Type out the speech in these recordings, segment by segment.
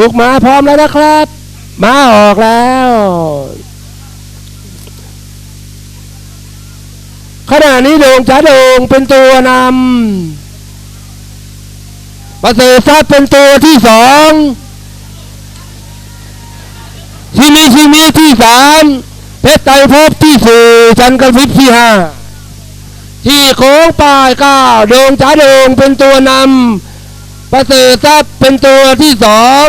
ถูกมาพร้อมแล้วนะครับ มาออกแล้ว ขณะนี้โด่งจ้าโด่งเป็นตัวนำประเสริฐทรัพย์เป็นตัวที่สองชิมิชิมิที่สามเพชรไตรภพที่สี่จันกระพริบที่ห้าที่โค้งปลายเก้าโด่งจ้าโด่งเป็นตัวนำ ประเสริฐทรัพย์เป็นตัวที่สอง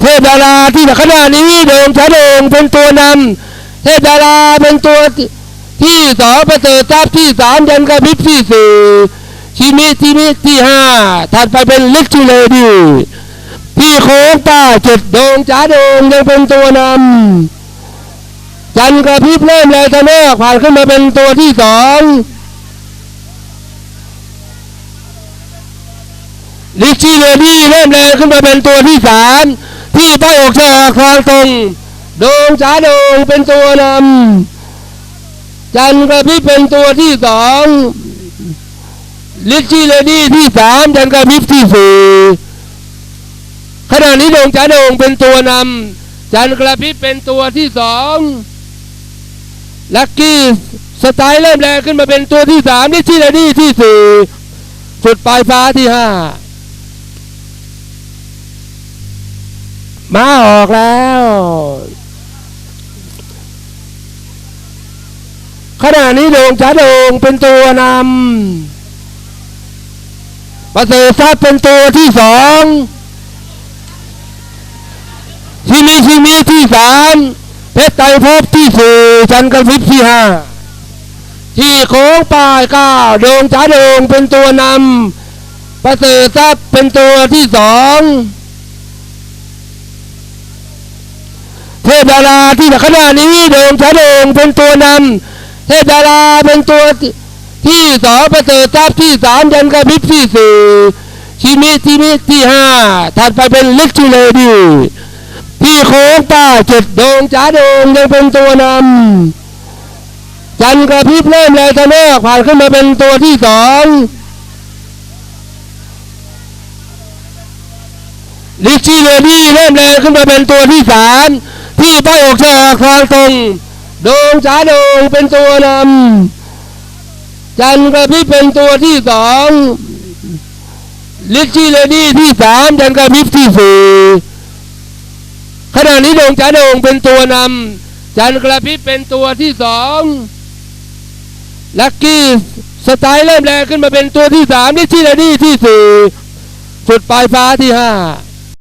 เทพดาราที่ขณะนี้โด่งจ้าโด่งเป็นตัวนำเทพดาราเป็นตัวที่สองประเสริฐทรัพย์ที่สามยันกระพริบที่สี่ชิมิชิมิที่ห้าถัดไปเป็นลิกชูเลดีที่โค้งป้าเจ็ดโดงจ้าโดงยังเป็นตัวนำจันกระพริบเริ่มเลยทะเลกผ่านขึ้นมาเป็นตัวที่สอง ลิกชีเลดี้เริ่มแรงขึ้นมาเป็นตัวที่สามที่ป้ายอกชะออกทางตรงโดงจ้าโดงเป็นตัวนำจันกระพริบเป็นตัวที่สองลิชชี่เลดี้ที่สามจันกระพริบที่สี่ขณะนี้โดงจ้าโดงเป็นตัวนำจันกระพริบเป็นตัวที่สองลักกี้สไตล์เริ่มแรงขึ้นมาเป็นตัวที่สามลิชชี่เลดี้ที่สี่จุดปลายฟ้าที่ห้า มาออกแล้ว ขณะนี้โด่งจ้าโด่งเป็นตัวนำประเสริฐทรัพย์เป็นตัวที่สองชิมิชิมิที่สามเพชรไตรภพที่สี่จันกระพริบที่ห้าที่โค้งปลายก้าโด่งจ้าโด่งเป็นตัวนำประเสริฐทรัพย์เป็นตัวที่สอง เทพดาราที่ขณะนี้โด่งจ้าโดงเป็นตัวนำเทพดาราเป็นตัวที่สองประเสริฐทรัพย์ที่สามยันกระพริบที่สี่ชิมิชิมิที่ห้าถัดไปเป็นลิกชูเลดีที่โค้งป้าเจ็ดโดงจ้าโดงยังเป็นตัวนำจันกระพริบเริ่มแรงทะเลกผ่านขึ้นมาเป็นตัวที่สองลิชีเลดี้เริ่มแรงขึ้นมาเป็นตัวที่สาม ที่ป้ายอกชะออกทางตรงโดงจ้าโดงเป็นตัวนำจันกระพิเป็นตัวที่สองลิชชี่เลดี้ที่สามจันกระพิที่สี่ขณะนี้โดงจ้าโดงเป็นตัวนำจันกระพิเป็นตัวที่สองลักกี้สไตล์เริ่มแรงขึ้นมาเป็นตัวที่สามลิชชี่เลดี้ที่สี่จุดปลายฟ้าที่ห้า